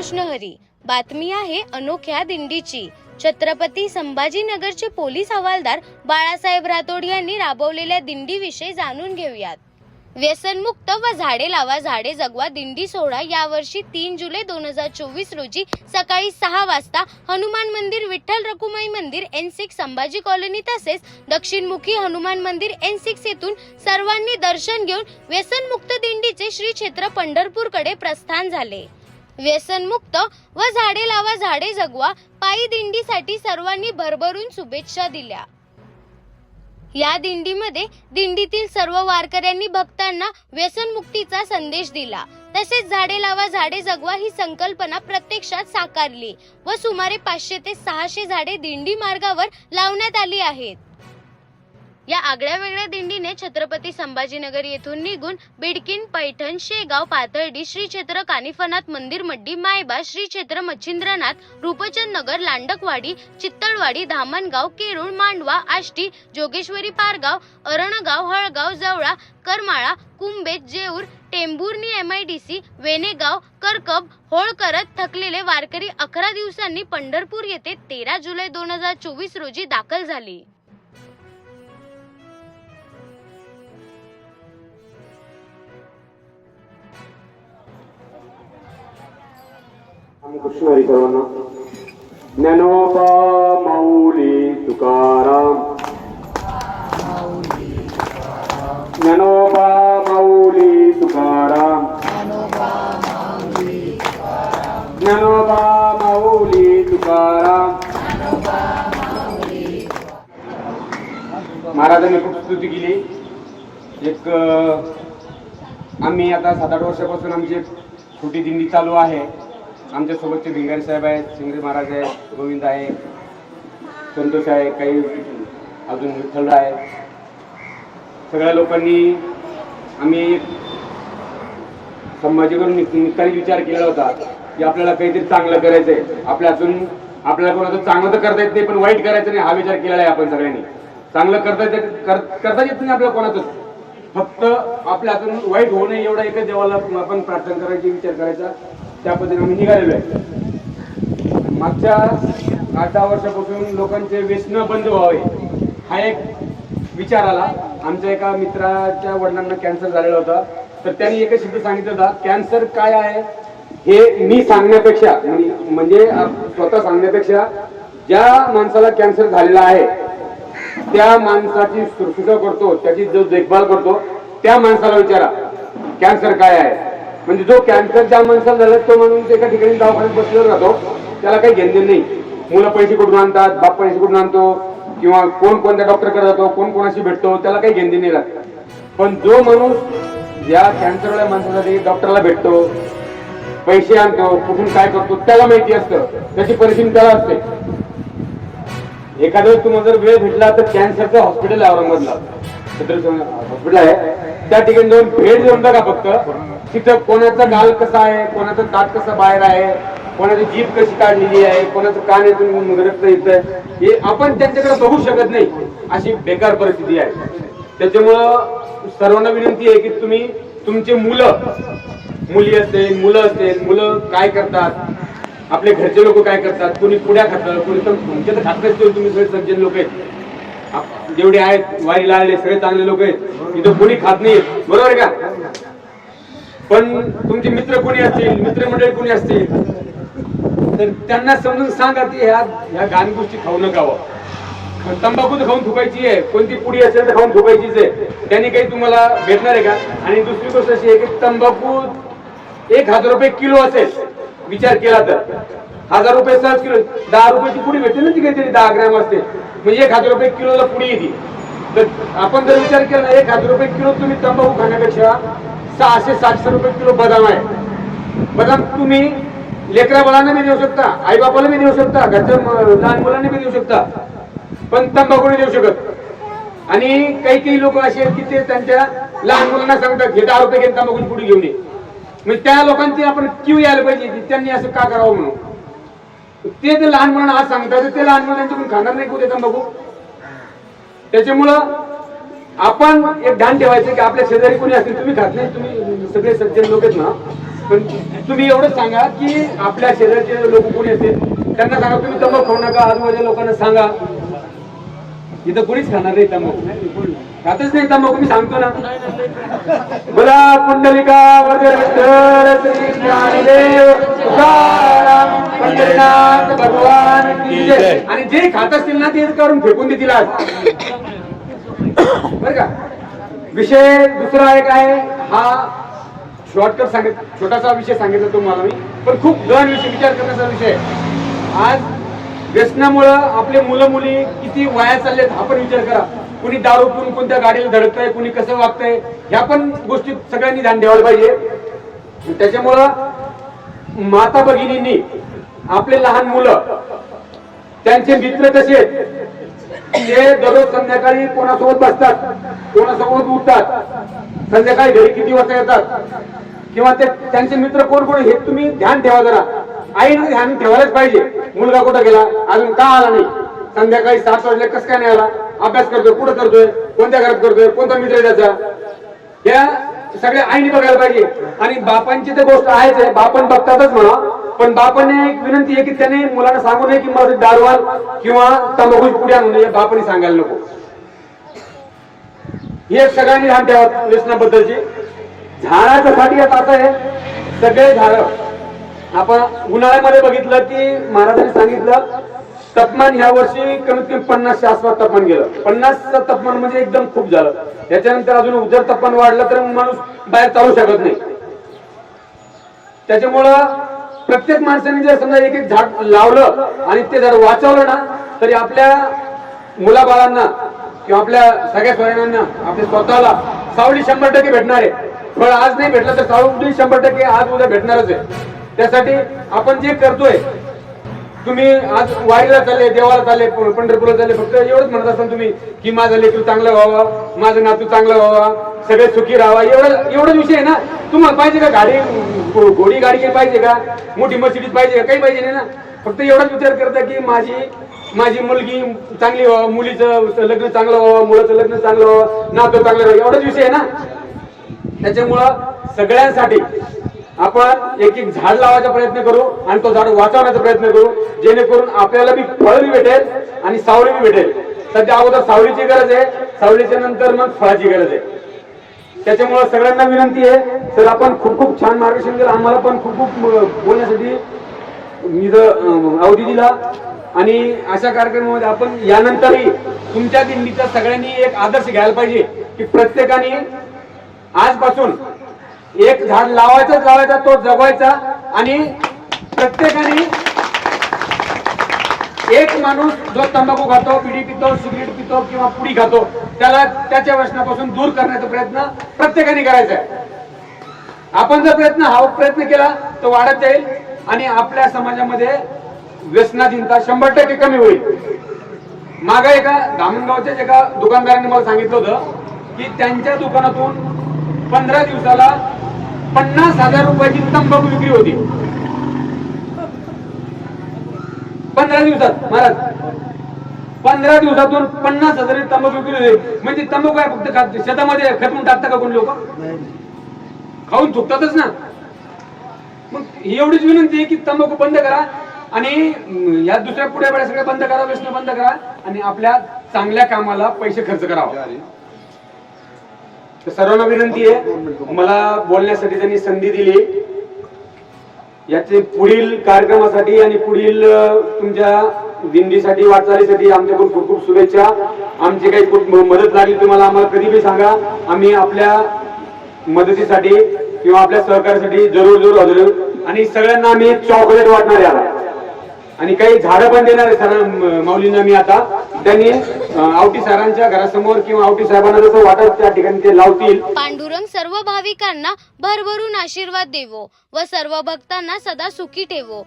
कृष्णहरी. बातमी आहे अनोख्या दिंडीची. छत्रपती संभाजीनगरचे पोलीस हवालदार बाळासाहेब राठोड यांनी राबवलेल्या दिंडीविषयी जाणून घेऊयात. व्यसनमुक्त व झाडे लावा झाडे जगवा दिंडी सोहळा यावर्षी तीन जुलै दोन हजार चोवीस रोजी सकाळी सहा वाजता हनुमान मंदिर विठ्ठल रकुमाई मंदिर एन सिक्स संभाजी कॉलनी तसेच दक्षिणमुखी हनुमान मंदिर एन सिक्स येथून सर्वांनी दर्शन घेऊन व्यसनमुक्त दिंडीचे श्री क्षेत्र पंढरपूरकडे प्रस्थान झाले. व्यसनमुक्त व झाडे लावा झाडे जगवा पायी दिंडीसाठी सर्वांनी भरभरून शुभेच्छा दिल्या. या दिंडीमध्ये दिंडीतील सर्व वारकऱ्यांनी भक्तांना व्यसनमुक्तीचा संदेश दिला. तसेच झाडे लावा झाडे जगवा ही संकल्पना प्रत्यक्षात साकारली व सुमारे पाचशे ते सहाशे झाडे दिंडी मार्गावर लावण्यात आली आहेत. या आगळ्या वेगळ्या दिंडीने छत्रपती संभाजीनगर येथून निघून बिडकिन पैठण शेगाव पातळडी श्री क्षेत्र कानिफनाथ मंदिर मड्डी मायबा श्री क्षेत्र मच्छिंद्रनाथ रूपचंद नगर लांडकवाडी चित्तळवाडी धामणगाव केरूळ मांडवा आष्टी जोगेश्वरी पारगाव अरणगाव हळगाव जवळा करमाळा कुंभे जेऊर टेंभुर्णी सी वेनेगाव करकब होळ करत थकलेले वारकरी अकरा दिवसांनी पंढरपूर येथे तेरा जुलै दोन हजार चोवीस रोजी दाखल झाली. कृष्ण हरी सर्वांना ज्ञानोबा माऊली तुकाराम. ज्ञानोबा माऊली तुकाराम. ज्ञानोबा माऊली तुकाराम. महाराजांनी खूप स्तुती केली. एक आम्ही आता सात आठ वर्षापासून आमची छोटी दिंडी चालू आहे. आमच्यासोबतचे भिंगारी साहेब आहेत शिंगरे महाराज आहेत गोविंद आहे संतोष आहे काही अजून विठ्ठल आहे सगळ्या लोकांनी आम्ही संभाजीकडून निकाली विचार केला होता की आपल्याला काहीतरी चांगलं करायचंय. आपल्या अजून आपल्याला कोणाचं चांगलं तर करता येत नाही पण वाईट करायचं नाही हा विचार केलेला आहे आपण सगळ्यांनी. चांगलं करता येत करता येत नाही आपल्याला कोणाचं फक्त आपल्या हातून वाईट होऊ नये एवढा एकच देवाला आपण प्रार्थना करायची विचार करायचा. त्या पद्धतीने आम्ही निघालेलो आहे मागच्या आठ दहा वर्षापासून लोकांचे व्यसन बंद व्हावे हा एक विचार आला. आमच्या एका मित्राच्या वडिलांना कॅन्सर झालेला होता. तर त्यांनी एकच शब्द सांगितलं होता कॅन्सर काय आहे हे मी सांगण्यापेक्षा म्हणजे- स्वतः सांगण्यापेक्षा ज्या माणसाला कॅन्सर झालेला आहे त्या माणसाची शुश्रूषा करतो त्याची जो देखभाल करतो त्या माणसाला विचारा कॅन्सर काय आहे? म्हणजे जो कॅन्सर ज्या माणसाला झाला तो माणूस एका ठिकाणी दवाखान्यात बसलेला राहतो त्याला काही घेणं नाही. मुलं पैसे कुठून आणतात बाप पैसे कुठून आणतो किंवा कोण कोणत्या डॉक्टरकडे जातो कोण कोणाशी भेटतो त्याला काही घेणं नाही राहत पण जो माणूस या कॅन्सरवाल्या माणसासाठी डॉक्टरला भेटतो पैसे आणतो कुठून काय करतो त्याला माहिती असतं. त्याची परिस्थिती त्याला असते. एखाद्या वेळेस तुम्हाला जर वेळ भेटला तर कॅन्सरचं हॉस्पिटल आहे औरंगाबादला. हॉस्पिटल आहे. त्या ठिकाणी जाऊन भेट देऊन बघा फक्त. तिथं कोणाचा गाल कसा आहे कोणाचं दात कसं बाहेर आहे कोणाची जीभ कशी काढलेली आहे कोणाचं कान येतून रक्त येत हे आपण त्यांच्याकडे बघू शकत नाही. अशी बेकार परिस्थिती आहे. त्याच्यामुळं सर्वांना विनंती आहे की तुम्ही तुमचे मुलं मुली असतील मुलं असतील मुलं काय करतात आपले घरचे लोक काय करतात कोणी पुड्या खातात कोणी तर तुमचे तर खात तुम्ही सगळे सज्जन लोक आहेत. जेवढे आहेत वारीला आले सगळे चांगले लोक आहेत. इथं कोणी खात नाही बरोबर आहे का? पण तुमचे मित्र कोणी असतील? मित्रमंडळी कोणी असतील? तर त्यांना समजून सांगा की ह्या ह्या घाण गोष्टी खाऊ नका तंबाखू तर खाऊन थुकायची आहे. कोणती पुडी असेल तर खाऊन थुकायचीच आहे. त्यांनी काही तुम्हाला भेटणार आहे का? आणि दुसरी गोष्ट अशी आहे की तंबाखू एक हजार रुपये किलो असेल. विचार केला तर. हजार रुपये सहज किलो. दहा रुपयाची पुडी भेटते ना ती काहीतरी दहा ग्रॅम असते म्हणजे एक हजार रुपये किलोला पुडी येते. तर आपण जर विचार केला एक हजार रुपये किलो तुम्ही तंबाखू खाण्यापेक्षा सहाशे सातशे रुपये किलो बदाम आहे. बदाम तुम्ही लेकरा बाळांना बी देऊ शकता आई बापाला बी देऊ शकता घरच्या लहान मुलांना बी देऊ शकता पण तंबाखू नाही देऊ शकत. आणि काही काही लोक असे आहेत की ते त्यांच्या लहान मुलांना सांगतात हे दहा रुपये घेऊन तंबाखूची पुढे घेऊन ये. म्हणजे त्या लोकांची आपण क्यू यायला पाहिजे की त्यांनी असं का करावं म्हणून. ते जे लहान मुलांना आज सांगतात ते लहान मुलांच्याकडून खाणार नाही कुठे तंबाखू. त्याच्यामुळं आपण एक ध्यान ठेवायचं की आपल्या शेजारी कोणी असतील तुम्ही खात नाही तुम्ही सगळे सज्जन लोक आहेत ना. पण तुम्ही एवढंच सांगा की आपल्या शेजारचे लोक कोणी असतील त्यांना सांगा तुम्ही तंबाखू खाऊ नका आजूबाजूच्या लोकांना सांगा. इथं कोणीच खाणार नाही तंबाखू. खातच नाही तंबाखू मी सांगतो ना. बोला पुंडलिका पंढरीनाथ भगवान. आणि जे खात असतील ना ते काढून फेकून देतील आज. बर का? विषय दुसरा एक आहे हा शॉर्टकट सांगित छोटासा विषय सांगितला तुम्हाला मी पण खूप गहन विषय विचार करण्याचा विषय आज व्यसनामुळं आपले मुलं मुली किती वाया चाललेत हा पण विचार करा. कुणी दारू पिऊन कोणत्या गाडीला धडकतंय कुणी कसं वागतंय ह्या पण गोष्टी सगळ्यांनी ध्यान द्यायला पाहिजे. त्याच्यामुळं माता भगिनींनी आपले लहान मुलं त्यांचे मित्र कसे आहेत ते दररोज संध्याकाळी कोणासोबत बसतात कोणासोबत उठतात संध्याकाळी घरी किती वाजता येतात किंवा ते त्यांचे मित्र कोण कोण हे तुम्ही ध्यान ठेवा जरा. आईनं ध्यान ठेवायलाच पाहिजे. मुलगा कुठं गेला अजून का आला नाही? संध्याकाळी सात वाजले कसं काय नाही आला? अभ्यास करतोय कुठं करतोय? कोणत्या घरात करतोय? कोणता मित्र त्याचा? या सगळ्या आईने बघायला पाहिजे. आणि बापांची तर गोष्ट आहेच आहे. बापन बघतातच म्हणा. पण बापाने एक विनंती आहे की त्याने मुलांना सांगू नये की मला दारवाल किंवा तंबाखू पुढे आणू नये बापाने सांगायला नको. हे सगळ्यांनी ध्यान ठेवा व्यसनाबद्दलची. झाडाचं साठी आता आहे सगळे झाड. आपण उन्हाळ्यामध्ये बघितलं की महाराजांनी सांगितलं तापमान ह्या वर्षी कमीत कमी पन्नासच्या आसपास तापमान गेलं. पन्नासचं तापमान म्हणजे एकदम खूप झालं. त्याच्यानंतर अजून जर तापमान वाढलं तर माणूस बाहेर चालू शकत नाही. त्याच्यामुळं प्रत्येक माणसाने जर समजा एक एक झाड लावलं आणि ते झाड वाचवलं ना तरी आपल्या मुलाबाळांना किंवा आपल्या सगळ्या स्वयंना आपल्या स्वतःला सावली शंभर टक्के भेटणार आहे. फळ आज नाही भेटलं तर सावली शंभर टक्के आज उद्या भेटणारच आहे. त्यासाठी आपण जे करतोय तुम्ही आज वारीला चालले देवाला चालले पंढरपूरला चालले फक्त एवढंच म्हणत असाल तुम्ही की माझं लेकरू चांगलं व्हावा माझं नातू चांगलं व्हावा. सगळे सुखी राहावा. एवढं एवढं विषय आहे ना. तुम्हाला पाहिजे का गाडी घोडी गाडी पाहिजे का? मोठी मर्सिडीज पाहिजे का? काही पाहिजे नाही ना. फक्त एवढाच विचार करता की माझी माझी मुलगी चांगली व्हावं मुलीचं लग्न चांगलं व्हावं मुलाचं लग्न चांगलं व्हावं नातं चांगलं व्हावं एवढाच विषय आहे ना. त्याच्यामुळं सगळ्यांसाठी आपण एक एक झाड लावायचा प्रयत्न करू आणि तो झाड वाचवण्याचा प्रयत्न करू जेणेकरून आपल्याला बी फळ बी भेटेल आणि सावली बी भेटेल. सध्या अगोदर सावलीची गरज आहे. सावलीच्या नंतर मग फळाची गरज आहे. त्याच्यामुळं सगळ्यांना विनंती आहे. तर आपण खूप खूप छान मार्गदर्शन केलं. आम्हाला पण खूप खूप बोलण्यासाठी मी जर अवधी दिला. आणि अशा कार्यक्रमामध्ये आपण यानंतरही तुमच्या दिंडीचा सगळ्यांनी एक आदर्श घ्यायला पाहिजे की प्रत्येकाने आजपासून एक झाड लावायचाच लावायचा तो जगवायचा आणि प्रत्येकाने एक माणूस जो तंबाखू खातो बिडी पितो सिगरेट पितो किंवा पुडी खातो त्याला त्याच्या व्यसनापासून दूर करण्याचा प्रयत्न प्रत्येकाने करायचा आहे. आपण जर प्रयत्न हा प्रयत्न केला तर वाढत जाईल आणि आपल्या समाजामध्ये व्यसनाधीनता शंभर टक्के कमी होईल. माग एका धामणगावच्या एका दुकानदाराने मला सांगितलं होतं की त्यांच्या दुकानातून पंधरा दिवसाला पन्नास हजार रुपयाची तंबाखू विक्री होती. पंधरा दिवसात महाराज. पंधरा दिवसातून पन्नास हजार तंबाखू होते म्हणजे तंबाखू काय फक्त खात- शेतामध्ये खतवून टाकता का कोणी लोक? खाऊन चुकतातच ना. मग एवढीच विनंती आहे की तंबाखू बंद करा आणि या दुसऱ्या पुढे वेळा सगळं बंद करा व्यसन बंद करा आणि आपल्या चांगल्या कामाला पैसे खर्च करावा. सर्वांना विनंती आहे मला बोलण्यासाठी त्यांनी संधी दिली. याचे पुढील कार्यक्रमासाठी आणि पुढील तुमच्या दिंडीसाठी वाटचालीसाठी आमच्याकडून खूप खूप शुभेच्छा. आमची काही खूप मदत लागली तुम्हाला आम्हाला कधी बी सांगा. आम्ही आपल्या मदतीसाठी किंवा आपल्या सहकार्यासाठी जरूर जरूर हजर आणि सगळ्यांना आम्ही चॉकलेट वाटणार आहे आणि काही झाडं पण देणार आहे सर माऊलींना मी आता. त्यांनी आवटी सरांच्या घरासमोर किंवा आवटी साहेबांना जसं वाटत त्या ठिकाणी ते लावतील. पांडुरंग सर्व भाविकांना भरभरून आशीर्वाद देवो व सर्व भक्तांना सदा सुखी ठेवो.